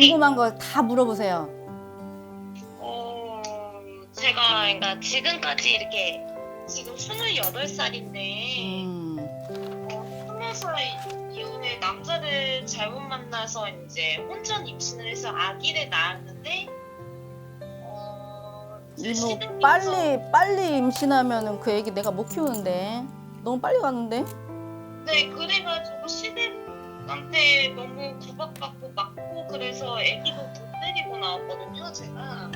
궁금한 거 다 물어보세요. 어, 제가 그러니까 지금까지 이렇게 지금 28살인데 음, 어, 20살 이후에 남자를 잘못 만나서 이제 혼전 임신을 해서 아기를 낳았는데 어, 이제 이모 시댁에서- 빨리 빨리 임신하면은 그 애기 내가 못 키우는데 너무 빨리 가는데? 네 그래가지고 시댁 한테 너무 구박받고 맞고 그래서 아기도 못 데리고 나왔거든요 제가.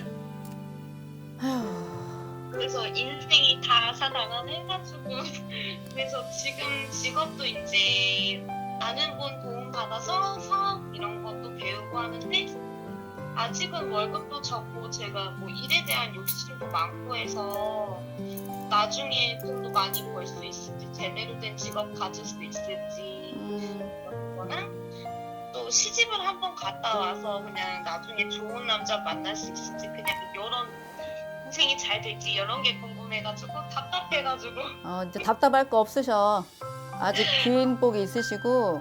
그래서 인생이 다 사당해가지고 그래서 지금 직업도 이제 아는 분 도움 받아서 사업 이런 것도 배우고 하는데 아직은 월급도 적고 제가 뭐 일에 대한 욕심도 많고 해서 나중에 돈도 많이 벌 수 있을지 제대로 된 직업 가질 수 있을지. 음, 거는 또 시집을 한번 갔다 와서 그냥 나중에 좋은 남자 만날 수 있을지 그냥 이런 인생이 잘 될지 이런 게 궁금해가지고 답답해가지고 어, 이제 답답할 거 없으셔. 아직 긴 복이 있으시고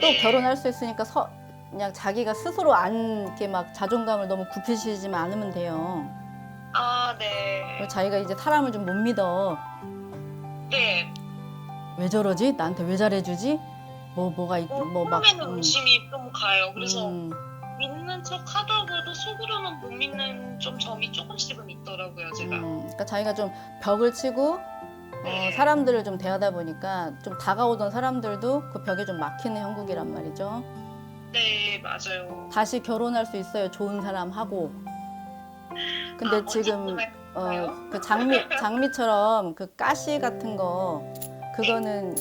또 네. 결혼할 수 있으니까 서, 그냥 자기가 스스로 안 이렇게 막 자존감을 너무 굽히시지만 않으면 돼요. 아 네. 그리고 자기가 이제 사람을 좀 못 믿어. 네. 왜 저러지? 나한테 왜 잘해주지? 뭐 뭐가 있, 어, 뭐 막. 처음에는 의심이 좀 가요. 그래서 음, 믿는 척 하다가도 속으로는 못 믿는 좀 점이 조금씩은 있더라고요, 제가. 음, 그러니까 자기가 좀 벽을 치고 어, 네. 사람들을 좀 대하다 보니까 좀 다가오던 사람들도 그 벽에 좀 막히는 형국이란 말이죠. 네, 맞아요. 다시 결혼할 수 있어요. 좋은 사람 하고. 근데 아, 지금 언제 어, 그 장미 장미처럼 그 가시 같은 거 그거는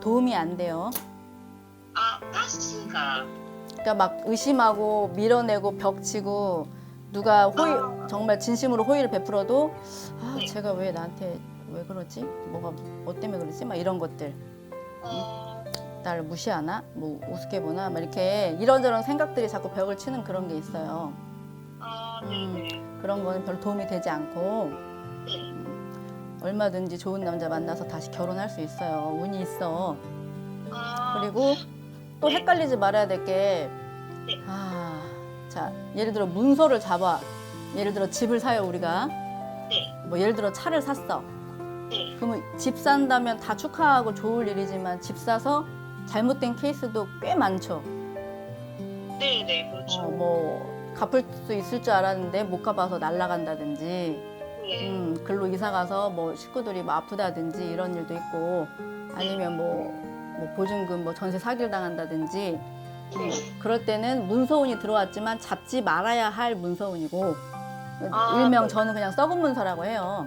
도움이 안 돼요. 아, 가시가. 그러니까 막 의심하고 밀어내고 벽치고 누가 호의 아. 정말 진심으로 호의를 베풀어도 아 네. 제가 왜 나한테 왜 그러지? 뭐가 뭐 때문에 그러지? 막 이런 것들 어, 나를 무시하나? 뭐 우습게 보나? 막 이렇게 이런저런 생각들이 자꾸 벽을 치는 그런 게 있어요. 아, 음. 네네. 그런 거는 별로 도움이 되지 않고 네. 얼마든지 좋은 남자 만나서 다시 결혼할 수 있어요. 운이 있어. 아, 그리고 또 네. 헷갈리지 말아야 될 게, 네. 아, 자, 예를 들어 문서를 잡아. 예를 들어 집을 사요, 우리가. 네. 뭐 예를 들어 차를 샀어. 네. 그러면 집 산다면 다 축하하고 좋을 일이지만 집 사서 잘못된 케이스도 꽤 많죠. 네 네, 그렇죠. 어, 뭐 갚을 수 있을 줄 알았는데 못 갚아서 날아간다든지, 네. 음, 글로 이사 가서 뭐 식구들이 뭐 아프다든지 이런 일도 있고, 아니면 뭐, 뭐 보증금 뭐 전세 사기를 당한다든지, 음, 그럴 때는 문서운이 들어왔지만 잡지 말아야 할 문서운이고, 아, 일명 네. 저는 그냥 썩은 문서라고 해요.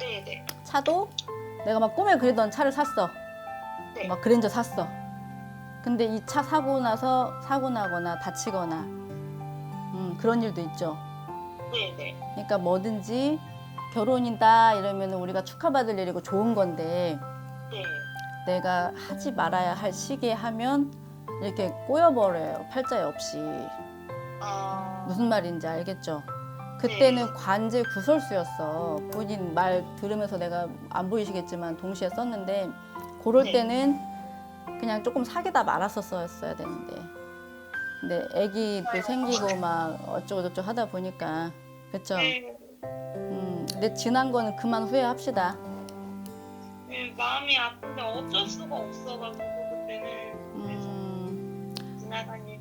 네 네. 차도 내가 막 꿈에 그리던 차를 샀어. 네. 막 그랜저 샀어. 근데 이 차 사고 나서 사고 나거나 다치거나 음, 그런 일도 있죠. 네 네. 그러니까 뭐든지 결혼이다 이러면 우리가 축하받을 일이고 좋은 건데 네. 내가 하지 말아야 할 시기에 하면 이렇게 꼬여버려요. 팔자에 없이. 아, 무슨 말인지 알겠죠? 그때는 네. 관제 구설수였어. 본인 말 들으면서 내가 안 보이시겠지만 동시에 썼는데 그럴 네. 때는 그냥 조금 사귀다 말았었어야 되는데. 근데 아기도 생기고 막 어쩌고저쩌고 하다 보니까 그쵸? 네. 음, 근데 지난 거는 그만 후회합시다. 네, 마음이 아픈데 어쩔 수가 없어가지고 그때는 그래서 음, 지나간 일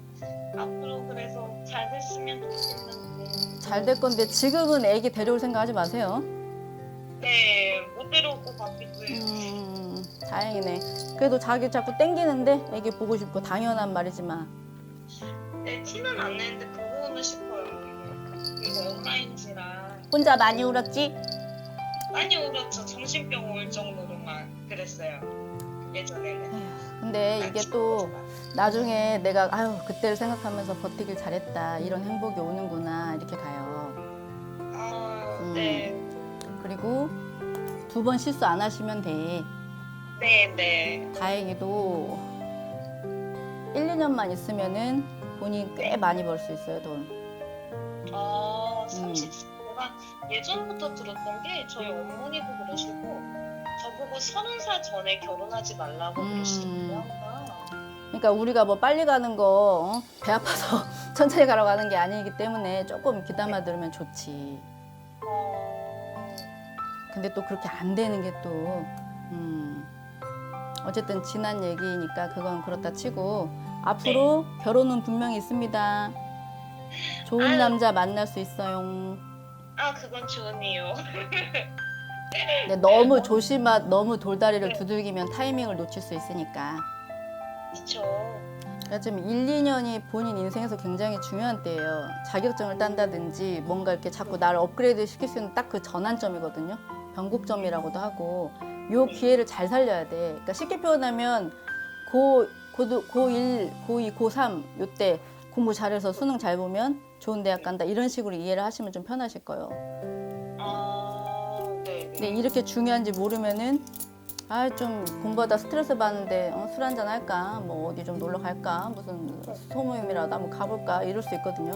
앞으로 그래서 잘 됐으면 좋겠는데 잘 될 건데 지금은 아기 데려올 생각 하지 마세요. 네못 데려올 것 같기도 해요 음, 다행이네. 그래도 자기 자꾸 땡기는데 아기 보고 싶고 당연한 말이지만 네 티는 안 내는데 보고는 싶어요 이거 온라인지라 혼자 많이 울었지? 많이 울었죠 정신병 올 정도로만 그랬어요 예전에는 근데 이게 또 나중에 내가 아유 그때를 생각하면서 버티길 잘했다 이런 행복이 오는구나 이렇게 가요. 아, 음. 네. 그리고 두 번 실수 안 하시면 돼. 네, 네. 다행히도 1, 2년만 있으면은 본인 꽤 많이 벌 수 있어요 돈. 아, 음. 30, 제가 예전부터 들었던 게 저희 어머니도 그러시고 저보고 서른 살 전에 결혼하지 말라고 음. 그러시더라고요. 항상. 그러니까 우리가 뭐 빨리 가는 거 어? 배 아파서 천천히 가라고 하는 게 아니기 때문에 조금 귀담아 들으면 좋지. 어, 근데 또 그렇게 안 되는 게 또, 음, 어쨌든 지난 얘기니까 그건 그렇다 치고, 앞으로 결혼은 분명히 있습니다. 좋은 아유. 남자 만날 수 있어요. 아 그건 좋네요. 근데 너무 조심하, 너무 돌다리를 두들기면 타이밍을 놓칠 수 있으니까. 그쵸. 그러니까 지금 1, 2년이 본인 인생에서 굉장히 중요한 때예요. 자격증을 딴다든지 뭔가 이렇게 자꾸 나를 업그레이드 시킬 수 있는 딱 그 전환점이거든요. 변곡점이라고도 하고 요 기회를 잘 살려야 돼. 그러니까 쉽게 표현하면 고, 고도, 고1, 고2, 고3 요때 공부 잘해서 수능 잘 보면 좋은 대학 간다 이런 식으로 이해를 하시면 좀 편하실 거예요. 아 네. 근데 이렇게 중요한지 모르면은 아 좀 공부하다 스트레스 받는데 어, 술 한잔 할까 뭐 어디 좀 놀러 갈까 무슨 소모임이라도 한번 가볼까 이럴 수 있거든요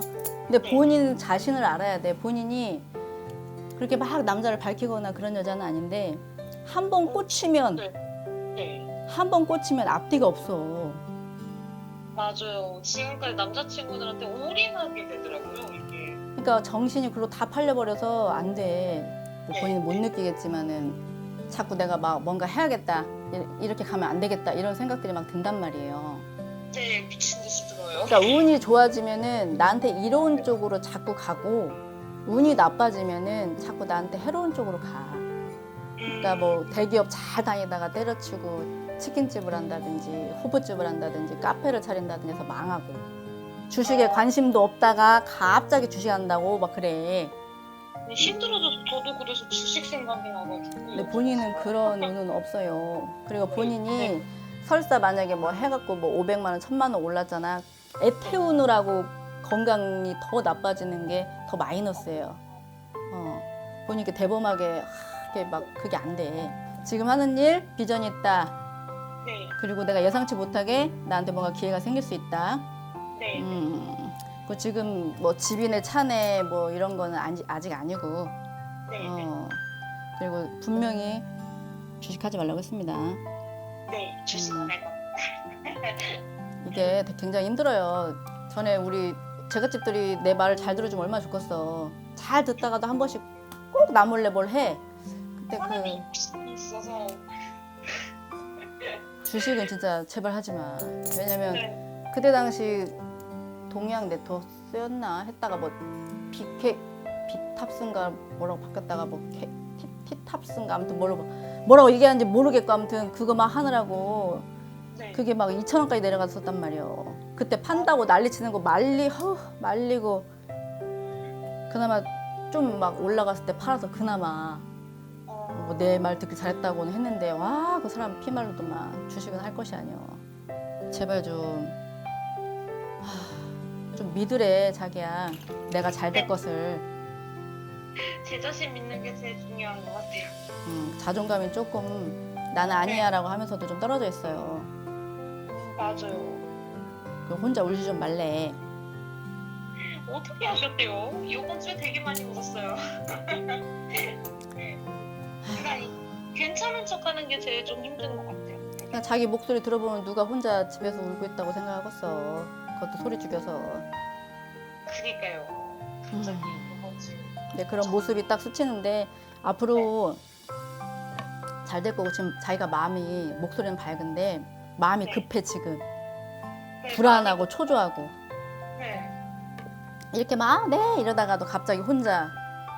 근데 본인 자신을 알아야 돼 본인이 그렇게 막 남자를 밝히거나 그런 여자는 아닌데 한 번 꽂히면 네. 네. 한 번 꽂히면 앞뒤가 없어 맞아요. 지금까지 남자친구들한테 올인하게 되더라고요. 이게. 그러니까 정신이 글로 다 팔려버려서 안 돼. 뭐 본인은 못 느끼겠지만은 자꾸 내가 막 뭔가 해야겠다. 이- 이렇게 가면 안 되겠다. 이런 생각들이 막 든단 말이에요. 네 미친 듯이 들어요. 그러니까 운이 좋아지면은 나한테 이로운 쪽으로 자꾸 가고 운이 나빠지면은 자꾸 나한테 해로운 쪽으로 가. 그러니까 뭐 대기업 잘 다니다가 때려치고 치킨집을 한다든지 호프집을 한다든지 카페를 차린다든지 해서 망하고 주식에 관심도 없다가 갑자기 주식 한다고 막 그래. 음, 힘들어져서 저도 그래서 주식 생각이 나가지고. 근데 본인은 그런 운은 없어요. 그리고 본인이 설사 만약에 뭐 해갖고 뭐 500만 원, 1000만 원 올랐잖아. 애 태우느라고 건강이 더 나빠지는 게 더 마이너스예요. 어. 본인이 이렇게 대범하게 하, 이렇게 막 그게 안 돼. 지금 하는 일 비전이 있다. 네. 그리고 내가 예상치 못하게 나한테 뭔가 기회가 생길 수 있다. 네. 음. 그 지금 뭐 집이네 차네 뭐 이런 거는 아니, 아직 아니고 네. 네. 어, 그리고 분명히 주식하지 말라고 했습니다. 네. 주식을 음. 할 겁니다. 이게 굉장히 힘들어요. 전에 우리 제갓집들이 내 말을 잘 들어주면 얼마나 좋겠어. 잘 듣다가도 한 번씩 꼭 나 몰래 뭘 해. 그때 사람이 그 있어서. 주식은 진짜 제발 하지 마. 왜냐면 네. 그때 당시 동양 네트워크였나 했다가 뭐 비케 비탑스인가 뭐라고 바뀌었다가 뭐 케, 티, 티탑스인가 아무튼 뭐라고 뭐라고 얘기하는지 모르겠고 아무튼 그거 막 하느라고 네. 그게 막 2천 원까지 내려갔었단 말이에요. 그때 판다고 난리 치는 거 말리 허 말리고 그나마 좀 막 올라갔을 때 팔아서 그나마 어, 뭐 내 말 듣기 잘했다고는 했는데 와 그 사람 피말로도만 주식은 할 것이 아니여. 제발 좀. 하, 좀 믿으래 자기야 내가 잘될 네. 것을 제 자신 믿는 게 제일 중요한 것 같아요. 음, 자존감이 조금 나는 아니야라고 하면서도 좀 떨어져 있어요 음, 맞아요. 그 혼자 울지 좀 말래 어떻게 하셨대요? 이번 주에 되게 많이 울었어요. 괜찮은 척하는 게 제일 좀 힘든 것 같아요. 그냥 자기 목소리 들어보면 누가 혼자 집에서 울고 있다고 생각하겠어. 그것도 소리 죽여서. 그니까요. 갑자기 이번 주. 근데 그런 모습이 딱 스치는데 앞으로 잘 될 거고 지금 자기가 마음이 목소리는 밝은데 마음이 네. 급해 지금 네, 불안하고 초조하고 네. 이렇게 막 네 이러다가도 갑자기 혼자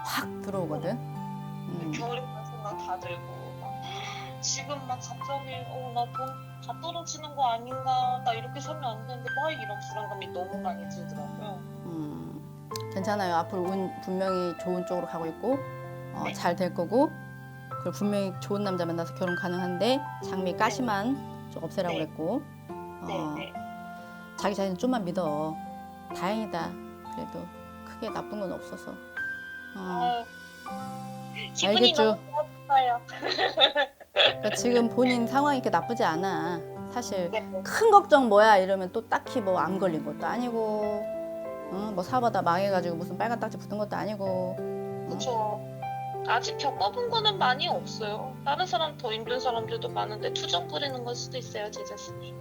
확 들어오거든. 음. 그런 생각 다 들고 막 지금 막 갑자기 어나 돈다 떨어지는 거 아닌가 나 이렇게 살면 안 되는데 막 이런 불안감이 너무 많이 들더라고요. 음, 괜찮아요. 앞으로 운 분명히 좋은 쪽으로 가고 있고 어, 네. 잘 될 거고 그리고 분명히 좋은 남자 만나서 결혼 가능한데 장미 가시만 좀 없애라고 네. 그랬고 네, 어, 네. 자기 자신 좀만 믿어. 다행이다. 그래도 크게 나쁜 건 없어서. 어, 아, 기분이 알겠죠. 너무 좋았어요. 그러니까 지금 본인 상황이 이렇게 나쁘지 않아. 사실 네. 큰 걱정 뭐야 이러면 또 딱히 뭐 암 걸린 것도 아니고 어, 뭐 사업하다 망해가지고 무슨 빨간 딱지 붙은 것도 아니고 그렇죠. 아직 겪어본 거는 많이 없어요. 다른 사람 더 힘든 사람들도 많은데 투정 부리는 걸 수도 있어요, 제 자신이.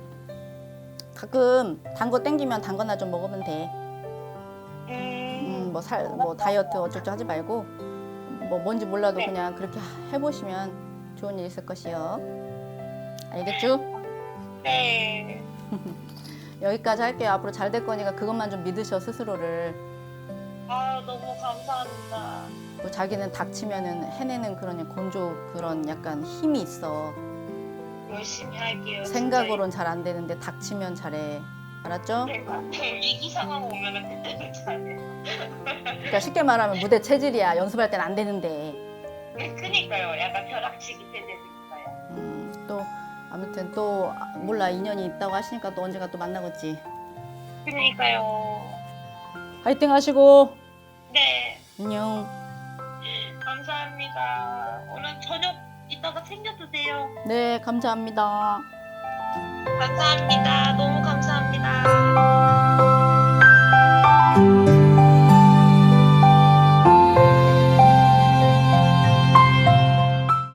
가끔 단 거 땡기면 단 거나 좀 먹으면 돼. 음, 음, 뭐 살, 뭐 다이어트 어쩌고 하지 말고 뭐 뭔지 몰라도 네. 그냥 그렇게 해보시면 좋은 일 있을 것이요. 알겠죠? 네. 여기까지 할게요. 앞으로 잘 될 거니까 그것만 좀 믿으셔 스스로를. 아, 너무 감사합니다. 뭐 자기는 닥치면은 해내는 그런 건조 그런 약간 힘이 있어. 열심히 할게요. 생각으론 잘 안 되는데 닥치면 잘해. 알았죠? 내가 위기 상황 오면은 그때는 잘해요. 그러니까 쉽게 말하면 무대 체질이야. 연습할 땐 안 되는데. 네, 그니까요. 약간 벼락치기 세대니까요. 음, 또 아무튼 또 아, 몰라 인연이 있다고 하시니까 또 언젠가 또 만나겠지. 그니까요. 화이팅 하시고 네. 안녕. 감사합니다. 오늘 저녁 이따가 챙겨 드세요. 네 감사합니다. 감사합니다. 너무 감사합니다.